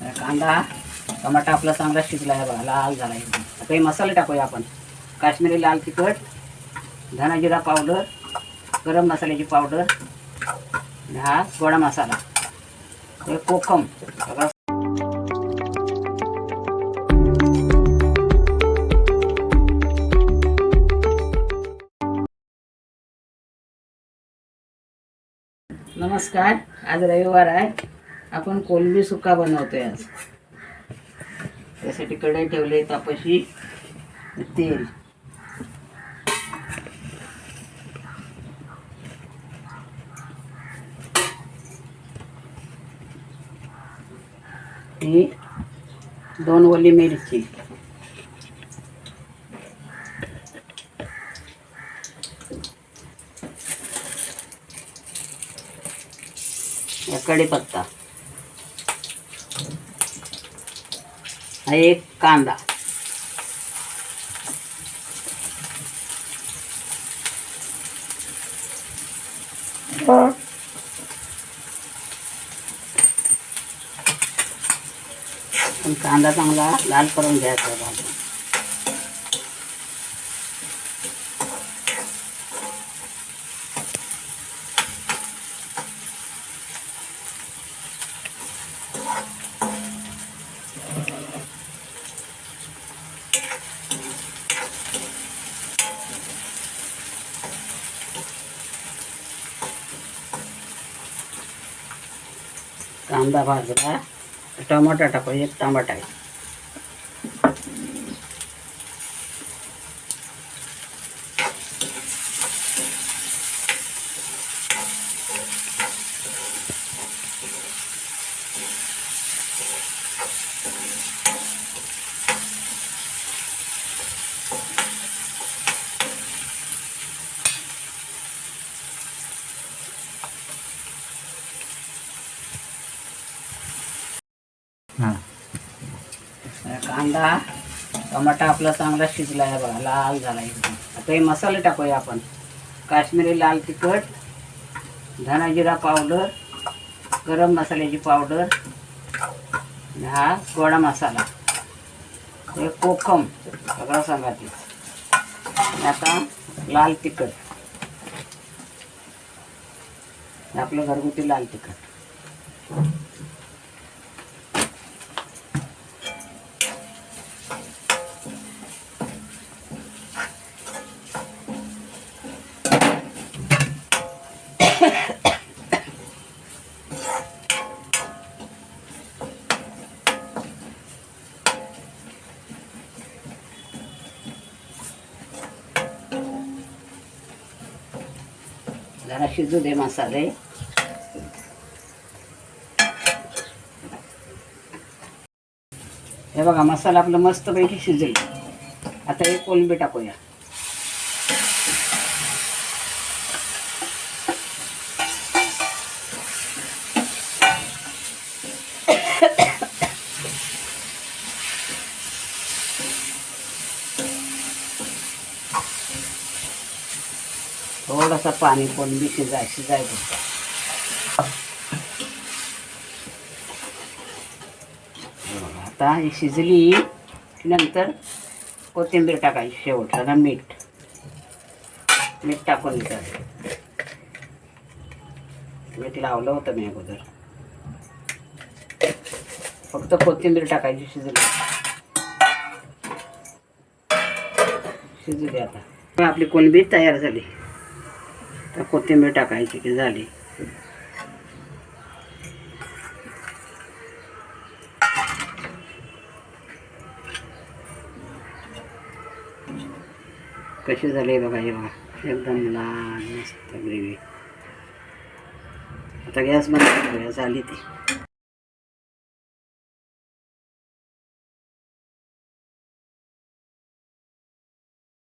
कांदा टमाटा आपला चांगला शिजला आहे बघा लाल झाला आहे. काही मसाले टाकूया आपण. काश्मीरी लाल तिखट धनाजिरा पावडर गरम मसाल्याची पावडर आणि हा गोडा मसाला. हे कोकम. नमस्कार. आज रविवार आहे. आपण कोलंबी सुका बनवतोय आज. त्यासाठी कढई ठेवले तापशी. तेल. ही दोन ओली मिरची. कढीपत्ता. एक कांदा. पण कांदा चांगला लाल करून घ्यायचा भाजून. कांदा भाजला टमाटा टाकू एक टमाटा आहे कांदा टमाटा आपला चांगला शिजला आहे बघा लाल झाला एकदम. आता हे मसाले टाकूया आपण. काश्मीरी लाल तिखट धना जिरा पावडर गरम मसाल्याची पावडर हा गोडा मसाला. हे कोकम सगळं सांगा ते. आता लाल तिखट. आपलं घरगुती लाल तिखट. जरा शिजू दे मसाले. हे बघा मसाला आपलं मस्तपैकी शिजेल. आता हे कोलंबी टाकूया. थोडासा पाणी कोलंबी शिजाय शिजाय आता ही शिजली की नंतर कोथिंबीर टाकायची शेवटाला मीठ. मीठ टाकून घ्यायचं. मीठ लावलं होतं मी अगोदर. फक्त कोथिंबीर टाकायची शिजली. शिजू दे आता. आपली कोणबी तयार झाली. तर कोथिंबीर टाकायची की झाली. कशी झाली बघा हे बघा. एकदम लहान मस्त ग्रेव्ही. आता गॅस बंद झाली ती.